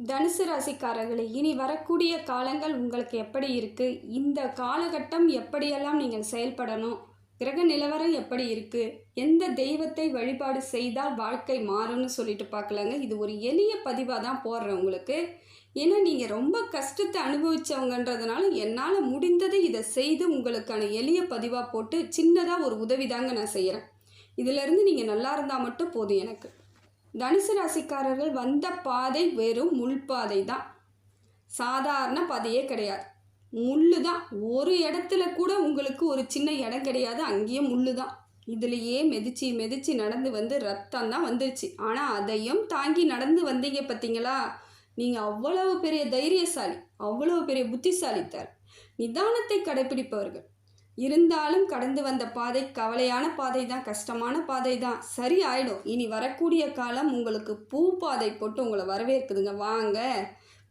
தனுசு ராசிக்காரர்களே இனி வரக்கூடிய காலங்கள் உங்களுக்கு எப்படி இருக்குது இந்த காலகட்டம் எப்படியெல்லாம் நீங்கள் செயல்படணும்? கிரக நிலவரம் எப்படி இருக்குது எந்த தெய்வத்தை வழிபாடு செய்தால் வாழ்க்கை மாறும்னு சொல்லிட்டு பார்க்கலாங்க. இது ஒரு எளிய பதிவாக தான் போடுறேன் உங்களுக்கு. ஏன்னா நீங்கள் ரொம்ப கஷ்டத்தை அனுபவித்தவங்கன்றதுனால என்னால் முடிந்ததை இதை செய்து உங்களுக்கான எளிய பதிவாக போட்டு சின்னதாக ஒரு உதவி தாங்க நான் செய்கிறேன் இதிலிருந்து நீங்கள் நல்லா இருந்தால் மட்டும் போதும் எனக்கு. தனுசு ராசிக்காரர்கள் வந்த பாதை வெறும் முள் பாதை தான். சாதாரண பாதையே கிடையாது. முள்ளு தான். ஒரு இடத்துல கூட உங்களுக்கு ஒரு சின்ன இடம் கிடையாது. அங்கேயே முள்ளு தான். இதுலேயே மெதிச்சு மெதிச்சு நடந்து வந்து ரத்தம் தான் வந்துருச்சு. ஆனால் அதையும் தாங்கி நடந்து வந்தீங்க பார்த்தீங்களா நீங்கள் அவ்வளவு பெரிய தைரியசாலி அவ்வளவு பெரிய புத்திசாலித்தார். நிதானத்தை கடைபிடிப்பவர்கள். இருந்தாலும் கடந்து வந்த பாதை கவலையான பாதை தான் கஷ்டமான பாதை தான் சரி ஆயிடும். இனி வரக்கூடிய காலம் உங்களுக்கு பூ பாதை போட்டு உங்களை வரவேற்குதுங்க. வாங்க.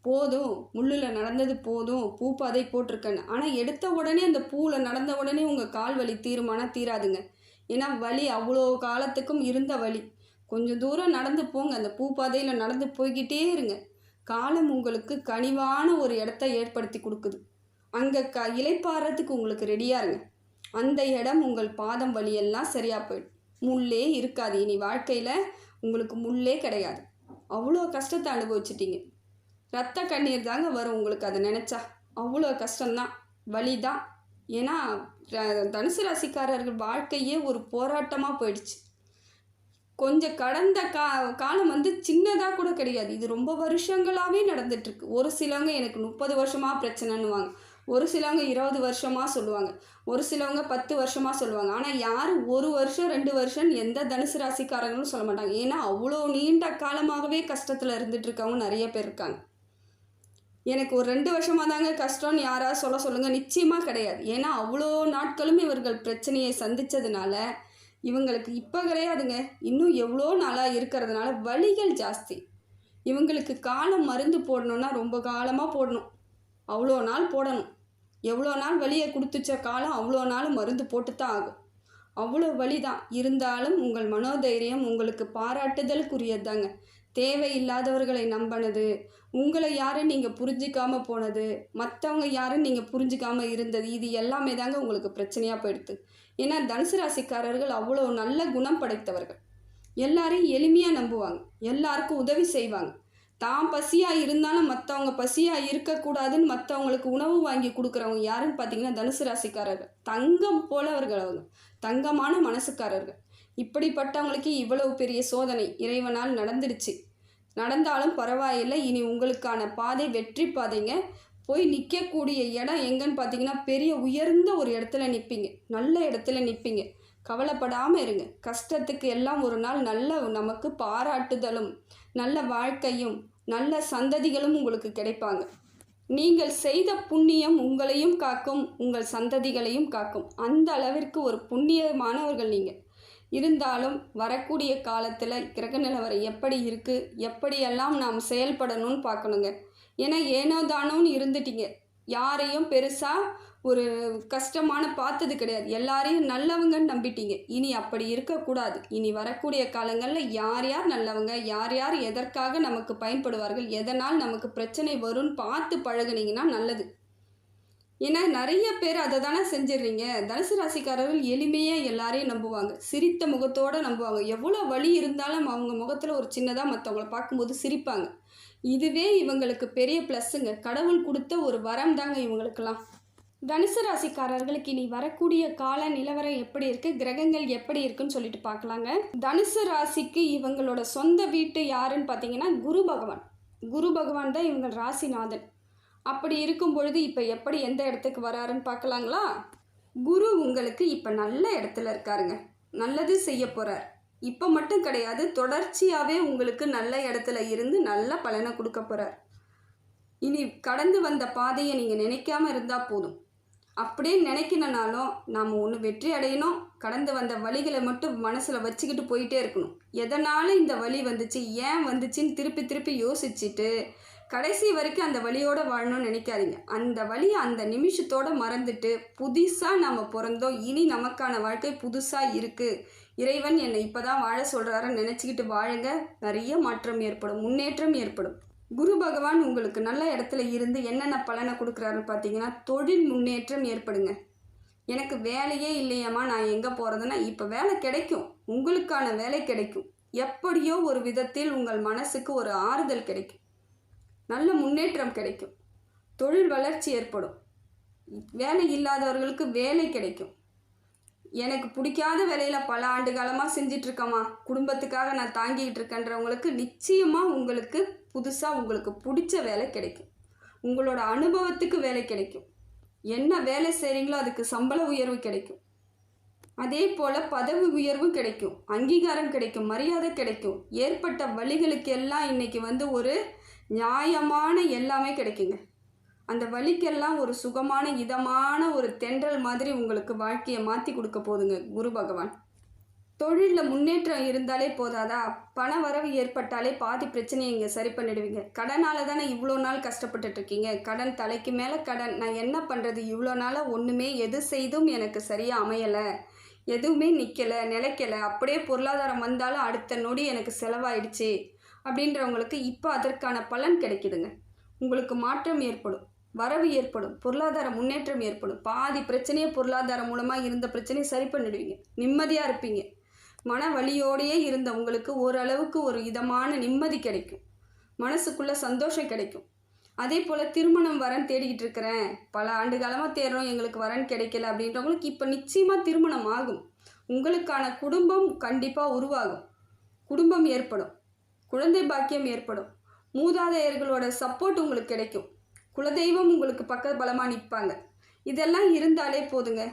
போதும். முள்ளில் நடந்தது போதும். பூ பாதை போட்டிருக்கேன்னு. ஆனால் எடுத்த உடனே அந்த பூவில் நடந்த உடனே உங்கள் கால் வலி தீருமானா தீராதுங்க. ஏன்னா வலி அவ்வளோ காலத்துக்கும் இருந்த வலி. கொஞ்சம் தூரம் நடந்து போங்க. அந்த பூ பாதையில் நடந்து போய்கிட்டே இருங்க. காலம் உங்களுக்கு கனிவான ஒரு இடத்த ஏற்படுத்தி கொடுக்குது. அங்கே க இலைப்பாறதுக்கு உங்களுக்கு ரெடியாக இருங்க. அந்த இடம் உங்கள் பாதம் வலியெல்லாம் சரியாக போயிடும். முள்ளே இருக்காது. இனி வாழ்க்கையில் உங்களுக்கு முள்ளே கிடையாது. அவ்வளோ கஷ்டத்தை அனுபவிச்சிட்டீங்க. ரத்த கண்ணீர் தாங்க வரும் உங்களுக்கு அதை நினச்சா. அவ்வளோ கஷ்டம்தான். வலி தான் ஏன்னா தனுசு ராசிக்காரர்கள் வாழ்க்கையே ஒரு போராட்டமாக போயிடுச்சு. கொஞ்சம் கடந்த கா காலம் வந்து சின்னதாக கூட கிடையாது. இது ரொம்ப வருஷங்களாகவே நடந்துட்டுருக்கு ஒரு சிலவங்க எனக்கு முப்பது வருஷமாக பிரச்சனைன்னுவாங்க. ஒரு சிலவங்க இருபது வருஷமாக சொல்லுவாங்க. ஒரு சிலவங்க பத்து வருஷமாக சொல்லுவாங்க. ஆனால் யாரும் ஒரு வருஷம் ரெண்டு வருஷம் எந்த தனுசு ராசிக்காரங்களும் சொல்ல மாட்டாங்க. ஏன்னா அவ்வளோ நீண்ட காலமாகவே கஷ்டத்தில் இருந்துட்டு இருக்கவங்க நிறைய பேர் இருக்காங்க. எனக்கு ஒரு ரெண்டு வருஷமாக தாங்க கஷ்டம்னு யாராவது சொல்ல சொல்லுங்கள் நிச்சயமாக கிடையாது. ஏன்னா அவ்வளோ நாட்களும் இவர்கள் பிரச்சனையை சந்தித்ததுனால இவங்களுக்கு இப்போ கிடையாதுங்க. இன்னும் எவ்வளோ நாளாக இருக்கிறதுனால வலிகள் ஜாஸ்தி. இவங்களுக்கு காலம் மருந்து போடணுன்னா ரொம்ப காலமாக போடணும். அவ்வளோ நாள் போடணும். எவ்வளோ நாள் வழியை கொடுத்துச்ச காலம் அவ்வளோ நாள் மருந்து போட்டு தான் ஆகும். அவ்வளோ வழி தான் இருந்தாலும் உங்கள் மனோதைரியம் உங்களுக்கு பாராட்டுதலுக்குரியதாங்க தேவையில்லாதவர்களை நம்பினது உங்களை யாரும் நீங்கள் புரிஞ்சிக்காம போனது மற்றவங்க யாரும் நீங்கள் புரிஞ்சிக்காமல் இருந்தது இது எல்லாமே தாங்க உங்களுக்கு பிரச்சனையாக போயிடுது. ஏன்னா தனுசு ராசிக்காரர்கள் அவ்வளோ நல்ல குணம் படைத்தவர்கள். எல்லாரையும் எளிமையாக நம்புவாங்க. எல்லாருக்கும் உதவி செய்வாங்க. தான் பசியாக இருந்தாலும் மற்றவங்க பசியாக இருக்கக்கூடாதுன்னு மற்றவங்களுக்கு உணவு வாங்கி கொடுக்குறவங்க யாருன்னு பார்த்தீங்கன்னா தனுசு ராசிக்காரர்கள். தங்கம் போலவர்கள் அவங்க. தங்கமான மனசுக்காரர்கள். இப்படிப்பட்டவங்களுக்கு இவ்வளவு பெரிய சோதனை. இறைவனால் நடந்துடுச்சு. நடந்தாலும் பரவாயில்லை. இனி உங்களுக்கான பாதை வெற்றி பாதைங்க. போய் நிற்கக்கூடிய இடம் எங்கன்னு பார்த்தீங்கன்னா பெரிய உயர்ந்த ஒரு இடத்துல நிற்பீங்க. நல்ல இடத்துல நிற்பீங்க. கவலைப்படாமல் இருங்க. கஷ்டத்துக்கு எல்லாம் ஒரு நாள் நல்ல நமக்கு பாராட்டுதலும் நல்ல வாழ்க்கையும் நல்ல சந்ததிகளும் உங்களுக்கு கிடைப்பாங்க. நீங்கள் செய்த புண்ணியம் உங்களையும் காக்கும் உங்கள் சந்ததிகளையும் காக்கும். அந்த அளவிற்கு ஒரு புண்ணியமானவர்கள் நீங்கள் இருந்தாலும் வரக்கூடிய காலத்தில் கிரகநிலவரம் எப்படி இருக்குது எப்படியெல்லாம் நாம் செயல்படணும்னு பார்க்கணுங்க. ஏன்னா ஏனோ தானோன்னு இருந்துட்டீங்க. யாரையும் பெருசாக ஒரு கஷ்டமான பார்த்தது கிடையாது. எல்லாரையும் நல்லவங்கன்னு நம்பிட்டீங்க. இனி அப்படி இருக்கக்கூடாது. இனி வரக்கூடிய காலங்களில் யார் யார் நல்லவங்க யார் யார் எதற்காக நமக்கு பயன்படுவார்கள் எதனால் நமக்கு பிரச்சனை வரும்னு பார்த்து பழகுனீங்கன்னா நல்லது. ஏன்னா நிறைய பேர் அதை தானே செஞ்சிடுறீங்க. தனுசு ராசிக்காரர்கள் எளிமையாக எல்லாரையும் நம்புவாங்க. சிரித்த முகத்தோடு நம்புவாங்க. எவ்வளோ வலி இருந்தாலும் அவங்க முகத்தில் ஒரு சின்னதாக மற்றவங்கள பார்க்கும்போது சிரிப்பாங்க. இதுவே இவங்களுக்கு பெரிய ப்ளஸ்ஸுங்க கடவுள் கொடுத்த ஒரு வரம் தாங்க இவங்களுக்கெல்லாம். தனுசு ராசிக்காரர்களுக்கு இனி வரக்கூடிய கால நிலவரம் எப்படி இருக்குது கிரகங்கள் எப்படி இருக்குன்னு சொல்லிட்டு பார்க்கலாங்க. தனுசு ராசிக்கு இவங்களோட சொந்த வீட்டு யாருன்னு பார்த்தீங்கன்னா குரு பகவான். குரு பகவான் தான் இவங்க ராசிநாதன். அப்படி இருக்கும் பொழுது இப்போ எப்படி எந்த இடத்துக்கு வராருன்னு பார்க்கலாங்களா? குரு உங்களுக்கு இப்போ நல்ல இடத்துல இருக்காருங்க. நல்லது செய்ய போகிறார் இப்போ மட்டும் கிடையாது தொடர்ச்சியாகவே உங்களுக்கு நல்ல இடத்துல இருந்து நல்ல பலனை கொடுக்க போகிறார் இனி கடந்து வந்த பாதையை நீங்கள் நினைக்காம இருந்தால் போதும். அப்படியே நினைக்கணுனாலும் நாம் ஒன்று வெற்றி அடையணும் கடந்து வந்த வழிகளை மட்டும் மனசில் வச்சுக்கிட்டு போயிட்டே இருக்கணும். எதனால் இந்த வழி வந்துச்சு ஏன் வந்துச்சுன்னு திருப்பி திருப்பி யோசிச்சுட்டு கடைசி வரைக்கும் அந்த வழியோட வாழணும்னு நினைக்காதீங்க. அந்த வழி அந்த நிமிஷத்தோடு மறந்துட்டு புதுசாக நம்ம பிறந்தோம் இனி நமக்கான வாழ்க்கை புதுசாக இருக்குது இறைவன் என்னை இப்போ தான் வாழ சொல்கிறாருன்னு நினச்சிக்கிட்டு வாழுங்க. நிறைய மாற்றம் ஏற்படும் முன்னேற்றம் ஏற்படும். குரு பகவான் உங்களுக்கு நல்ல இடத்துல இருந்து என்னென்ன பலனை கொடுக்குறாருன்னு பார்த்தீங்கன்னா தொழில் முன்னேற்றம் ஏற்படுங்க. எனக்கு வேலையே இல்லையாம்மா நான் எங்கே போகிறதுன்னா இப்போ வேலை கிடைக்கும். உங்களுக்கான வேலை கிடைக்கும். எப்படியோ ஒரு விதத்தில் உங்கள் மனசுக்கு ஒரு ஆறுதல் கிடைக்கும். நல்ல முன்னேற்றம் கிடைக்கும். தொழில் வளர்ச்சி ஏற்படும். வேலை இல்லாதவர்களுக்கு வேலை கிடைக்கும். எனக்கு பிடிக்காத வேலையில் பல ஆண்டு காலமாக செஞ்சிட்ருக்கேம்மா. குடும்பத்துக்காக நான் தாங்கிக்கிட்டு இருக்கேன்றவங்களுக்கு நிச்சயமாக உங்களுக்கு புதுசாக உங்களுக்கு பிடிச்ச வேலை கிடைக்கும். உங்களோட அனுபவத்துக்கு வேலை கிடைக்கும். என்ன வேலை செய்கிறீங்களோ அதுக்கு சம்பள உயர்வு கிடைக்கும். அதே போல் பதவி உயர்வும் கிடைக்கும். அங்கீகாரம் கிடைக்கும். மரியாதை கிடைக்கும். ஏற்பட்ட வழிகளுக்கு எல்லாம் இன்றைக்கி வந்து ஒரு நியாயமான எல்லாமே கிடைக்குங்க. அந்த வலிக்கெல்லாம் ஒரு சுகமான இதமான ஒரு தென்றல் மாதிரி உங்களுக்கு வாழ்க்கையை மாற்றி கொடுக்க போதுங்க குரு பகவான். தொழிலில் முன்னேற்றம் இருந்தாலே போதாதா? பண வரவு ஏற்பட்டாலே பாதி பிரச்சனையை இங்கே சரி பண்ணிடுவீங்க. கடனால் தானே இவ்வளோ நாள் கஷ்டப்பட்டுட்டு இருக்கீங்க. கடன் தலைக்கு மேலே கடன். நான் என்ன பண்ணுறது இவ்வளோ நாளாக ஒன்றுமே எது செய்தும் எனக்கு சரியாக அமையலை. எதுவுமே நிற்கலை நிலைக்கலை. அப்படியே பொருளாதாரம் வந்தாலும் அடுத்த நொடி எனக்கு செலவாயிடுச்சு. அப்படின்றவங்களுக்கு இப்போ அதற்கான பலன் கிடைக்குதுங்க. உங்களுக்கு மாற்றம் ஏற்படும். வரவு ஏற்படும் பொருளாதார முன்னேற்றம் ஏற்படும். பாதி பிரச்சனையே பொருளாதாரம் மூலமாக இருந்த பிரச்சனையை சரி பண்ணிடுவீங்க. நிம்மதியாக இருப்பீங்க. மன வழியோடையே இருந்த உங்களுக்கு ஓரளவுக்கு ஒரு இதமான நிம்மதி கிடைக்கும். மனசுக்குள்ள சந்தோஷம் கிடைக்கும். அதே போல் திருமணம் வரன் தேடிக்கிட்டு இருக்கிறேன். பல ஆண்டு காலமாக தேடுறோம். எங்களுக்கு வரன் கிடைக்கல அப்படின்றவங்களுக்கு இப்போ நிச்சயமாக திருமணம் ஆகும். உங்களுக்கான குடும்பம் கண்டிப்பாக உருவாகும். குடும்பம் ஏற்படும். குழந்தை பாக்கியம் ஏற்படும். மூதாதையர்களோட சப்போர்ட் உங்களுக்கு கிடைக்கும். குலதெய்வம் உங்களுக்கு பக்க பலமாக நிற்பாங்க இதெல்லாம் இருந்தாலே போதுங்க.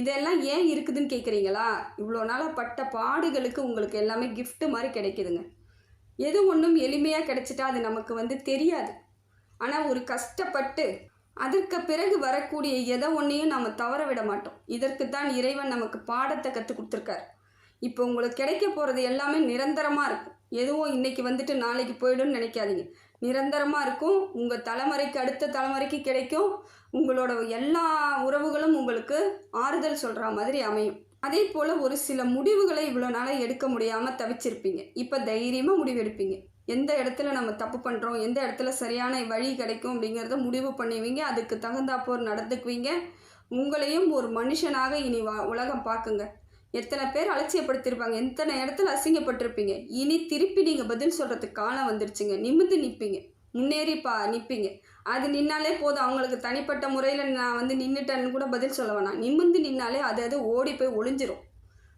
இதெல்லாம் ஏன் இருக்குதுன்னு கேட்குறீங்களா இவ்வளோ நாளாக பட்ட பாடுகளுக்கு உங்களுக்கு எல்லாமே கிஃப்ட்டு மாதிரி கிடைக்குதுங்க. எது ஒன்றும் எளிமையாக கிடைச்சிட்டா அது நமக்கு வந்து தெரியாது. ஆனால் ஒரு கஷ்டப்பட்டு அதற்கு பிறகு வரக்கூடிய எதை ஒன்றையும் நம்ம தவற விட மாட்டோம். இதற்கு தான் இறைவன் நமக்கு பாடத்தை கற்றுக் கொடுத்துருக்காரு. இப்போ உங்களுக்கு கிடைக்க போகிறது எல்லாமே நிரந்தரமாக இருக்கும் எதுவும் இன்னைக்கு வந்துட்டு நாளைக்கு போயிடும்னு நினைக்காதீங்க. நிரந்தரமாக இருக்கும். உங்கள் தலைமுறைக்கு அடுத்த தலைமுறைக்கு கிடைக்கும். உங்களோட எல்லா உறவுகளும் உங்களுக்கு ஆறுதல் சொல்கிற மாதிரி அமையும். அதே போல் ஒரு சில முடிவுகளை இவ்வளோ நாளாக எடுக்க முடியாமல் தவிச்சிருப்பீங்க. இப்போ தைரியமாக முடிவு எடுப்பீங்க. எந்த இடத்துல நம்ம தப்பு பண்ணுறோம் எந்த இடத்துல சரியான வழி கிடைக்கும் அப்படிங்கிறத முடிவு பண்ணுவீங்க. அதுக்கு தகுந்தாப்போர் நடந்துக்குவீங்க. உங்களையும் ஒரு மனுஷனாக இனி வா உலகம் பார்க்குங்க. எத்தனை பேர் அலட்சியப்படுத்திருப்பாங்க எத்தனை இடத்துல அசிங்கப்பட்டிருப்பீங்க. இனி திருப்பி நீங்கள் பதில் சொல்கிறதுக்கு காலம் வந்துருச்சுங்க. நிமிந்து நிற்பீங்க முன்னேறிப்பா நிற்பீங்க அது நின்னாலே போதும். அவங்களுக்கு தனிப்பட்ட முறையில் நான் வந்து நின்றுட்டேன்னு கூட பதில் சொல்ல வேணாம். நிமிந்து நின்னாலே அது அது ஓடி போய் ஒளிஞ்சிரும்.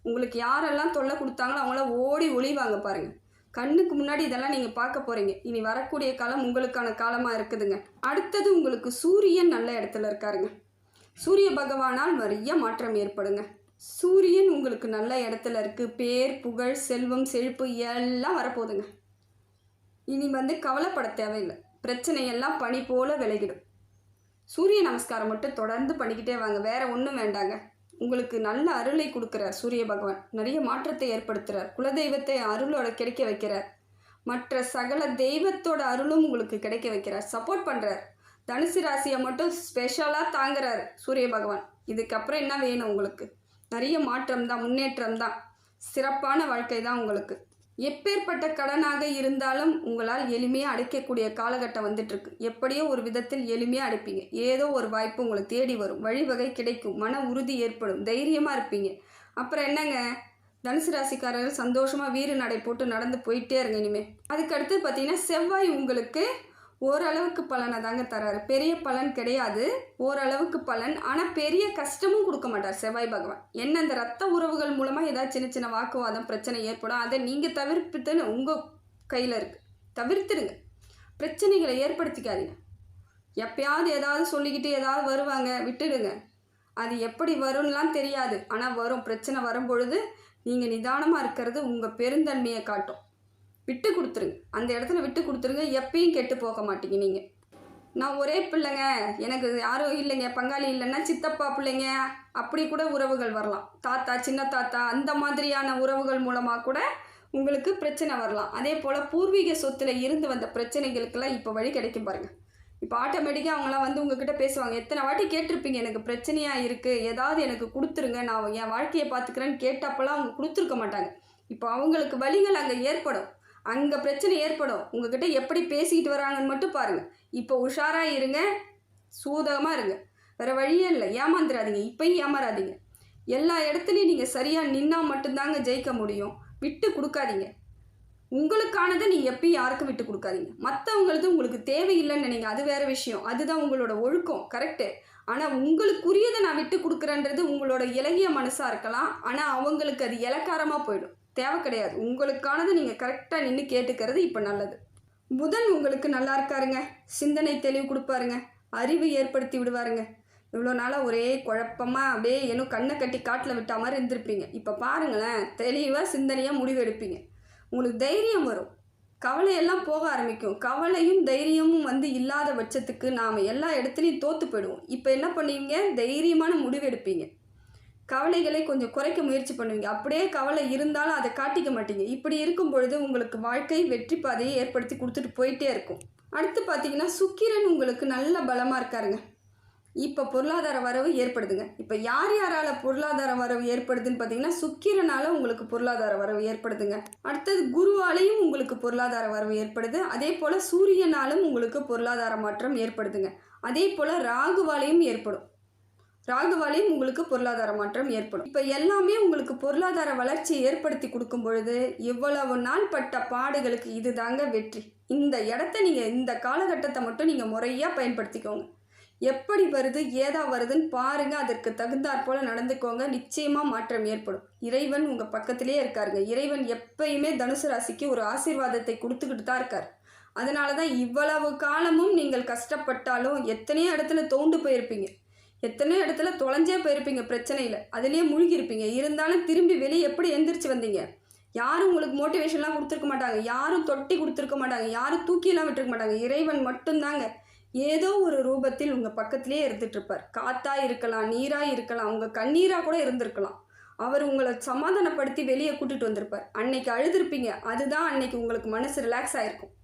உங்களுக்கு யாரெல்லாம் தொல்லை கொடுத்தாங்களோ அவங்கள ஓடி ஒளிவாங்க பாருங்கள் கண்ணுக்கு முன்னாடி இதெல்லாம் நீங்கள் பார்க்க போகிறீங்க இனி வரக்கூடிய காலம் உங்களுக்கான காலமாக இருக்குதுங்க. அடுத்தது உங்களுக்கு சூரியன் நல்ல இடத்துல இருக்காருங்க. சூரிய பகவானால் நிறைய மாற்றம் ஏற்படுங்க. சூரியன் உங்களுக்கு நல்ல இடத்துல இருக்குது பேர் புகழ் செல்வம் செழிப்பு எல்லாம் வரப்போகுதுங்க. இனி வந்து கவலைப்பட தேவையில்லை. பிரச்சனையெல்லாம் பனி போல் விலகிடும். சூரிய நமஸ்காரம் மட்டும் தொடர்ந்து பண்ணிக்கிட்டே வாங்க. வேற ஒன்றும் வேண்டாங்க. உங்களுக்கு நல்ல அருளை கொடுக்குறார் சூரிய பகவான். நிறைய மாற்றத்தை ஏற்படுத்துகிறார் குலதெய்வத்தை அருளோட கிடைக்க வைக்கிறார். மற்ற சகல தெய்வத்தோட அருளும் உங்களுக்கு கிடைக்க வைக்கிறார். சப்போர்ட் பண்ணுறார் தனுசு ராசியை மட்டும் ஸ்பெஷலாக தாங்குறார் சூரிய பகவான். இதுக்கப்புறம் என்ன வேணும் உங்களுக்கு? நிறைய மாற்றம் தான் முன்னேற்றம் தான் சிறப்பான வாழ்க்கை தான் உங்களுக்கு. எப்பேற்பட்ட கடனாக இருந்தாலும் உங்களால் எளிமையாக அடைக்கக்கூடிய காலகட்டம் வந்துட்டுருக்கு. எப்படியோ ஒரு விதத்தில் எளிமையாக அடைப்பீங்க. ஏதோ ஒரு வாய்ப்பு உங்களை தேடி வரும். வழிவகை கிடைக்கும். மன உறுதி ஏற்படும். தைரியமாக இருப்பீங்க. அப்புறம் என்னங்க? தனுசு ராசிக்காரர்கள் சந்தோஷமாக வீறு நடை போட்டு நடந்து போயிட்டே இருங்க இனிமேல் அதுக்கடுத்து பார்த்தீங்கன்னா செவ்வாய் உங்களுக்கு ஓரளவுக்கு பலனை தாங்க தராரு. பெரிய பலன் கிடையாது. ஓரளவுக்கு பலன். ஆனால் பெரிய கஷ்டமும் கொடுக்க மாட்டார் செவ்வாய் பகவான். என்ன இந்த ரத்த உறவுகள் மூலமாக ஏதாவது சின்ன சின்ன வாக்குவாதம் பிரச்சனை ஏற்படும் அதை நீங்கள் தவிர்த்துன்னு உங்கள் கையில் இருக்குது தவிர்த்துடுங்க. பிரச்சனைகளை ஏற்படுத்திக்காதீங்க. எப்பயாவது ஏதாவது சொல்லிக்கிட்டு ஏதாவது வருவாங்க விட்டுடுங்க. அது எப்படி வரும்லாம் தெரியாது. ஆனால் வரும் பிரச்சனை வரும் பொழுது நீங்கள் நிதானமாக இருக்கிறது உங்கள் பெருந்தன்மையை காட்டும். விட்டு கொடுத்துருங்க. அந்த இடத்துல விட்டு கொடுத்துருங்க. எப்பயும் கெட்டு போக மாட்டீங்க நீங்கள் நான் ஒரே பிள்ளைங்க. எனக்கு யாரும் இல்லைங்க. பங்காளி இல்லைன்னா சித்தப்பா பிள்ளைங்க. அப்படி கூட உறவுகள் வரலாம். தாத்தா சின்ன தாத்தா அந்த மாதிரியான உறவுகள் மூலமாக கூட உங்களுக்கு பிரச்சனை வரலாம். அதே போல் பூர்வீக சொத்தில் இருந்து வந்த பிரச்சனைகளுக்கெல்லாம் இப்போ வழி கிடைக்கும் பாருங்கள் இப்போ ஆட்டோமேட்டிக்காக அவங்களாம் வந்து உங்ககிட்ட பேசுவாங்க. எத்தனை வாட்டி கேட்டிருப்பீங்க? எனக்கு பிரச்சனையாக இருக்குது ஏதாவது எனக்கு கொடுத்துருங்க. நான் என் வாழ்க்கையை பார்த்துக்கிறேன்னு கேட்டப்பெல்லாம் அவங்க கொடுத்துருக்க மாட்டாங்க. இப்போ அவங்களுக்கு வழிகள் அங்கே ஏற்படும். அங்கே பிரச்சனை ஏற்படும். உங்ககிட்ட எப்படி பேசிக்கிட்டு வராங்கன்னு மட்டும் பாருங்கள் இப்போ உஷாராக இருங்க. சூதகமாக இருங்க. வேறு வழியே இல்லை. ஏமாந்துடாதீங்க இப்பயும் ஏமாறாதீங்க. எல்லா இடத்துலையும் நீங்கள் சரியாக நின்னா மட்டும்தாங்க ஜெயிக்க முடியும். விட்டு கொடுக்காதீங்க. உங்களுக்கானதை நீங்கள் எப்பயும் யாருக்கும் விட்டு கொடுக்காதீங்க. மற்றவங்களது உங்களுக்கு தேவையில்லைன்னு நினைங்க. அது வேற விஷயம். அதுதான் உங்களோட ஒழுக்கம். கரெக்டு ஆனால் உங்களுக்குரியதை நான் விட்டு கொடுக்குறேன்றது உங்களோட இலகிய மனசாக இருக்கலாம். ஆனால் அவங்களுக்கு அது இலக்காரமாக போயிடும். தேவை கிடையாது. உங்களுக்கானது நீங்கள் கரெக்டாக நின்று கேட்டுக்கிறது இப்போ நல்லது. புதன் உங்களுக்கு நல்லா இருக்காருங்க. சிந்தனை தெளிவு கொடுப்பாருங்க. அறிவு ஏற்படுத்தி விடுவாருங்க. இவ்வளோ நாளாக ஒரே குழப்பமாக அப்படியே ஏனோ கண்ணை கட்டி காட்டில் விட்டா மாதிரி இருந்திருப்பீங்க. இப்போ பாருங்களேன் தெளிவாக சிந்தனையாக முடிவு எடுப்பீங்க. உங்களுக்கு தைரியம் வரும். கவலையெல்லாம் போக ஆரம்பிக்கும். கவலையும் தைரியமும் வந்து இல்லாத பட்சத்துக்கு நாம் எல்லா இடத்துலையும் தோற்று போயிடுவோம். இப்போ என்ன பண்ணுவீங்க? தைரியமான முடிவு எடுப்பீங்க. கவலைகளை கொஞ்சம் குறைக்க முயற்சி பண்ணுவீங்க. அப்படியே கவலை இருந்தாலும் அதை காட்டிக்க மாட்டீங்க. இப்படி இருக்கும் பொழுது உங்களுக்கு வாழ்க்கை வெற்றி பாதையை ஏற்படுத்தி கொடுத்துட்டு போயிட்டே இருக்கும். அடுத்து பார்த்தீங்கன்னா சுக்கிரன் உங்களுக்கு நல்ல பலமாக இருக்காருங்க. இப்போ பொருளாதார வரவு ஏற்படுதுங்க. இப்போ யார் யாரால் பொருளாதார வரவு ஏற்படுதுன்னு பார்த்தீங்கன்னா சுக்கிரனால் உங்களுக்கு பொருளாதார வரவு ஏற்படுதுங்க. அடுத்தது குருவாலையும் உங்களுக்கு பொருளாதார வரவு ஏற்படுது. அதே போல் சூரியனாலும் உங்களுக்கு பொருளாதார மாற்றம் ஏற்படுதுங்க. அதே போல் ராகுவாலையும் ஏற்படும். ராகுவாலையும் உங்களுக்கு பொருளாதார மாற்றம் ஏற்படும். இப்போ எல்லாமே உங்களுக்கு பொருளாதார வளர்ச்சியை ஏற்படுத்தி கொடுக்கும் பொழுது இவ்வளவு நாள் பட்ட பாடுகளுக்கு இதுதாங்க வெற்றி. இந்த இடத்த நீங்கள் இந்த காலகட்டத்தை மட்டும் நீங்கள் முறையாக பயன்படுத்திக்கோங்க. எப்படி வருது ஏதா வருதுன்னு பாருங்க. அதற்கு தகுந்தாற் போல நடந்துக்கோங்க. நிச்சயமா மாற்றம் ஏற்படும். இறைவன் உங்க பக்கத்திலே இருக்காருங்க. இறைவன் எப்பயுமே தனுசு ராசிக்கு ஒரு ஆசீர்வாதத்தை கொடுத்துக்கிட்டு தான் இருக்கார். அதனால தான் இவ்வளவு காலமும் நீங்கள் கஷ்டப்பட்டாலும் எத்தனையோ இடத்துல தோண்டு போயிருப்பீங்க. எத்தனையோ இடத்துல தொலைஞ்சே போயிருப்பீங்க பிரச்சனையில். அதுலேயே மூழ்கியிருப்பீங்க. இருந்தாலும் திரும்பி வெளியே எப்படி எந்திரிச்சு வந்தீங்க? யாரும் உங்களுக்கு மோட்டிவேஷன்லாம் கொடுத்துருக்க மாட்டாங்க. யாரும் தொட்டி கொடுத்துருக்க மாட்டாங்க. யாரும் தூக்கிலாம் விட்டுருக்க மாட்டாங்க. இறைவன் மட்டும்தாங்க. ஏதோ ஒரு ரூபத்தில் உங்கள் பக்கத்திலே இருந்துகிட்ருப்பார் காற்றாக இருக்கலாம் நீராக இருக்கலாம் உங்கள் கண்ணீராக கூட இருந்திருக்கலாம். அவர் உங்களை சமாதானப்படுத்தி வெளியே கூட்டிகிட்டு வந்திருப்பார். அன்னைக்கு அழுதுருப்பீங்க. அதுதான் அன்னைக்கு உங்களுக்கு மனசு ரிலாக்ஸ் ஆகிருக்கும்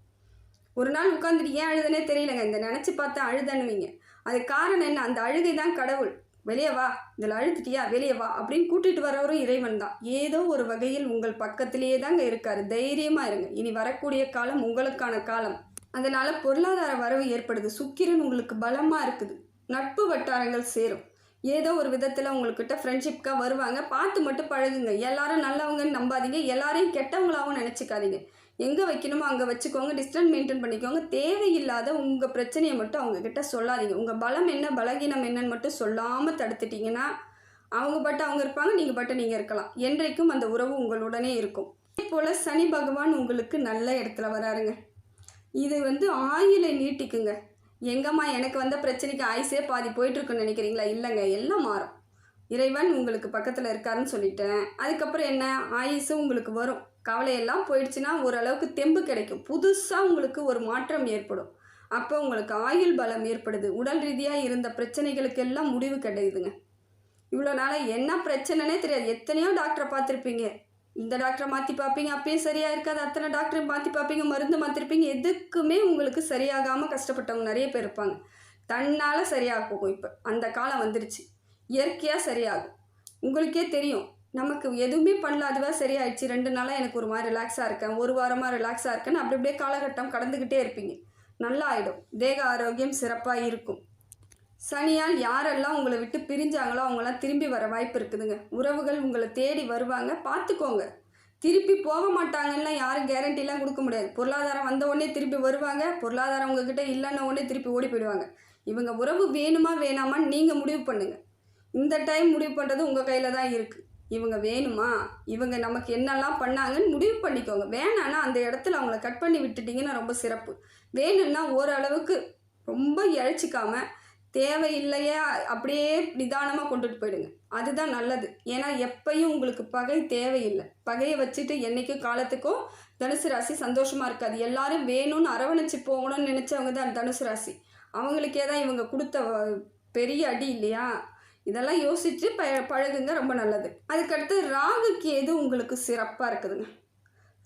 ஒரு நாள் உட்காந்துட்டு ஏன் அழுதுனே தெரியலங்க. இந்த நினச்சி பார்த்தா அழுதணுவீங்க அது காரணம் என்ன? அந்த அழுகை தான் கடவுள். வெளியே வா. இதில் அழுத்துட்டியா வெளியே வா. அப்படின்னு கூட்டிட்டு வரவரும் இறைவன் தான். ஏதோ ஒரு வகையில் உங்கள் பக்கத்திலேயே தாங்க இருக்காரு. தைரியமாக இருங்க. இனி வரக்கூடிய காலம் உங்களுக்கான காலம். அதனால் பொருளாதார வரவு ஏற்படுது. சுக்கிரன் உங்களுக்கு பலமாக இருக்குது. நட்பு வட்டாரங்கள் சேரும். ஏதோ ஒரு விதத்தில் உங்கள்கிட்ட ஃப்ரெண்ட்ஷிப்காக வருவாங்க. பார்த்து மட்டும் பழகுங்க. எல்லாரும் நல்லவங்கன்னு நம்பாதீங்க. எல்லாரையும் கெட்டவங்களாகவும் நினச்சிக்காதீங்க. எங்கே வைக்கணுமோ அங்கே வச்சுக்கோங்க டிஸ்டன்ஸ் மெயின்டைன் பண்ணிக்கோங்க. தேவையில்லாத உங்கள் பிரச்சனையை மட்டும் அவங்கக்கிட்ட சொல்லாதீங்க. உங்கள் பலம் என்ன பலகீனம் என்னன்னு மட்டும் சொல்லாமல் தடுத்துட்டிங்கன்னா அவங்க பட்டு அவங்க இருப்பாங்க நீங்கள் பட்டு நீங்கள் இருக்கலாம். என்றைக்கும் அந்த உறவு உங்களுடனே இருக்கும். அதே போல் சனி பகவான் உங்களுக்கு நல்ல இடத்துல வராருங்க. இது வந்து ஆயுளை நீட்டிக்குங்க. எங்கம்மா எனக்கு வந்த பிரச்சனைக்கு ஆயுசே பாதி போயிட்டுருக்குன்னு நினைக்கிறீங்களா? இல்லைங்க எல்லாம் மாறும். இறைவன் உங்களுக்கு பக்கத்தில் இருக்காருன்னு சொல்லிட்டேன். அதுக்கப்புறம் என்ன? ஆயுசும் உங்களுக்கு வரும். கவலையெல்லாம் போயிடுச்சுன்னா ஓரளவுக்கு தெம்பு கிடைக்கும். புதுசாக உங்களுக்கு ஒரு மாற்றம் ஏற்படும். அப்போ உங்களுக்கு ஆயுள் பலம் ஏற்படுது. உடல் ரீதியாக இருந்த பிரச்சனைகளுக்கெல்லாம் முடிவு கிடையுதுங்க. இவ்வளோ நாளாக என்ன பிரச்சனைனே தெரியாது. எத்தனையோ டாக்டரை பார்த்துருப்பீங்க. இந்த டாக்டரை மாற்றி பார்ப்பீங்க. அப்பயும் சரியாக இருக்காது. அத்தனை டாக்டரையும் மாற்றி பார்ப்பீங்க. மருந்து மாற்றிருப்பீங்க எதுக்குமே உங்களுக்கு சரியாகாமல் கஷ்டப்பட்டவங்க நிறைய பேர் இருப்பாங்க. தன்னால் சரியாக போகும். இப்போ அந்த காலம் வந்துருச்சு. இயற்கையாக சரியாகும். உங்களுக்கே தெரியும். நமக்கு எதுவுமே பண்ணல அதுவாக சரியாயிடுச்சு. ரெண்டு நாளாக எனக்கு ஒரு மாதிரி ரிலாக்ஸாக இருக்கேன். ஒரு வாரமாக ரிலாக்ஸாக இருக்கேன்னு அப்படி அப்படியே காலகட்டம் கடந்துக்கிட்டே இருப்பீங்க. நல்லா ஆகிடும் தேக ஆரோக்கியம் சிறப்பாக இருக்கும். சனியால் யாரெல்லாம் உங்களை விட்டு பிரிஞ்சாங்களோ அவங்களாம் திரும்பி வர வாய்ப்பு இருக்குதுங்க. உறவுகள் உங்களை தேடி வருவாங்க. பார்த்துக்கோங்க. திருப்பி போக மாட்டாங்கன்னா யாரும் கேரண்டிலாம் கொடுக்க முடியாது. பொருளாதாரம் வந்த உடனே திருப்பி வருவாங்க. பொருளாதாரம் உங்ககிட்ட இல்லைன்ன உடனே திருப்பி ஓடி போயிடுவாங்க. இவங்க உறவு வேணுமா வேணாமான்னு நீங்கள் முடிவு பண்ணுங்கள் இந்த டைம் முடிவு பண்ணுறது உங்கள் கையில் தான் இருக்குது இவங்க வேணுமா? இவங்க நமக்கு என்னெல்லாம் பண்ணாங்கன்னு முடிவு பண்ணிக்கோங்க. வேணான்னா அந்த இடத்துல அவங்கள கட் பண்ணி விட்டுட்டிங்கன்னா ரொம்ப சிறப்பு. வேணும்னா ஓரளவுக்கு ரொம்ப இழைச்சிக்காம தேவையில்லையா அப்படியே நிதானமாக கொண்டுட்டு போயிடுங்க. அதுதான் நல்லது. ஏன்னா எப்பயும் உங்களுக்கு பகை தேவையில்லை. பகையை வச்சுட்டு என்றைக்கும் காலத்துக்கும் தனுசு ராசி சந்தோஷமாக இருக்காது. எல்லாரும் வேணும்னு அரவணைச்சு போகணும்னு நினச்சவங்க தான் தனுசு ராசி. அவங்களுக்கே தான் இவங்க கொடுத்த பெரிய அடி இல்லையா? இதெல்லாம் யோசித்து ப பழகுங்க ரொம்ப நல்லது. அதுக்கடுத்து ராகுக்கு எது உங்களுக்கு சிறப்பாக இருக்குதுங்க.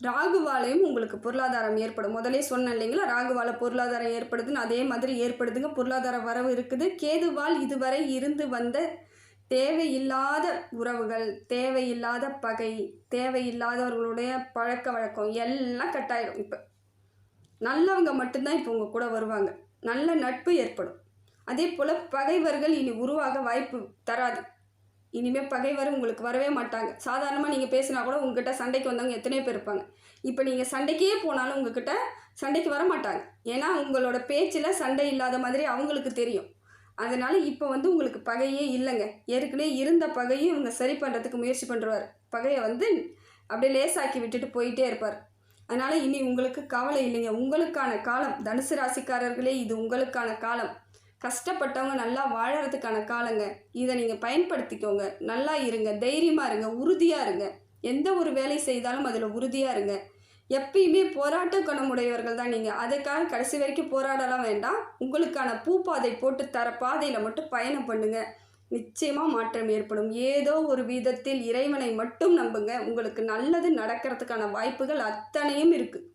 ராகுவாலையும் உங்களுக்கு பொருளாதாரம் ஏற்படும். முதலே சொன்னேன் இல்லைங்களா ராகுவால பொருளாதாரம் ஏற்படுதுன்னு அதே மாதிரி ஏற்படுதுங்க. பொருளாதார வரவு இருக்குது. கேதுவால் இதுவரை இருந்து வந்த தேவையில்லாத உறவுகள் தேவையில்லாத பகை தேவையில்லாதவர்களுடைய பழக்க வழக்கம் எல்லாம் கட்டாயிடும் இப்போ. நல்லவங்க மட்டும்தான் இப்போ உங்கள் கூட வருவாங்க. நல்ல நட்பு ஏற்படும். அதே போல் பகைவர்கள் இனி உருவாக வாய்ப்பு தராது. இனிமேல் பகைவர் உங்களுக்கு வரவே மாட்டாங்க. சாதாரணமாக நீங்கள் பேசினா கூட உங்ககிட்ட சண்டைக்கு வந்தவங்க எத்தனையோ பேர் இருப்பாங்க. இப்போ நீங்கள் சண்டைக்கே போனாலும் உங்ககிட்ட சண்டைக்கு வர மாட்டாங்க. ஏன்னா உங்களோட பேச்சில் சண்டை இல்லாத மாதிரி அவங்களுக்கு தெரியும். அதனால் இப்போ வந்து உங்களுக்கு பகையே இல்லைங்க. ஏற்கனவே இருந்த பகையும் இவங்க சரி பண்ணுறதுக்கு முயற்சி பண்ணுறாரு பகையை வந்து அப்படியே லேசாக்கி விட்டுட்டு போயிட்டே இருப்பார். அதனால் இனி உங்களுக்கு கவலை இல்லைங்க. உங்களுக்கான காலம். தனுசு ராசிக்காரர்களே இது உங்களுக்கான காலம். கஷ்டப்பட்டவங்க நல்லா வாழறதுக்கான காலங்க. இதை நீங்கள் பயன்படுத்திக்கோங்க. நல்லா இருங்க. தைரியமாக இருங்க. உறுதியாக இருங்க. எந்த ஒரு வேலை செய்தாலும் அதில் உறுதியாக இருங்க. எப்பயுமே போராட்ட குணமுடையவர்கள் தான் நீங்கள் அதுக்காக கடைசி வரைக்கும் போராடலாம் வேண்டாம். உங்களுக்கான பூப்பாதை போட்டு தர பாதையில் மட்டும் பயணம் பண்ணுங்கள் நிச்சயமாக மாற்றம் ஏற்படும். ஏதோ ஒரு விதத்தில் இறைவனை மட்டும் நம்புங்க. உங்களுக்கு நல்லது நடக்கிறதுக்கான வாய்ப்புகள் அத்தனையும் இருக்குது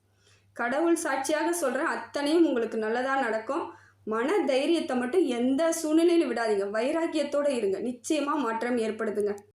கடவுள் சாட்சியாக சொல்கிறேன் அத்தனையும் உங்களுக்கு நல்லதாக நடக்கும். மன தைரியத்தை மட்டும் எந்த சூழ்நிலையிலும் விடாதீங்க. வைராக்கியத்தோடு இருங்க. நிச்சயமாக மாற்றம் ஏற்படுதுங்க.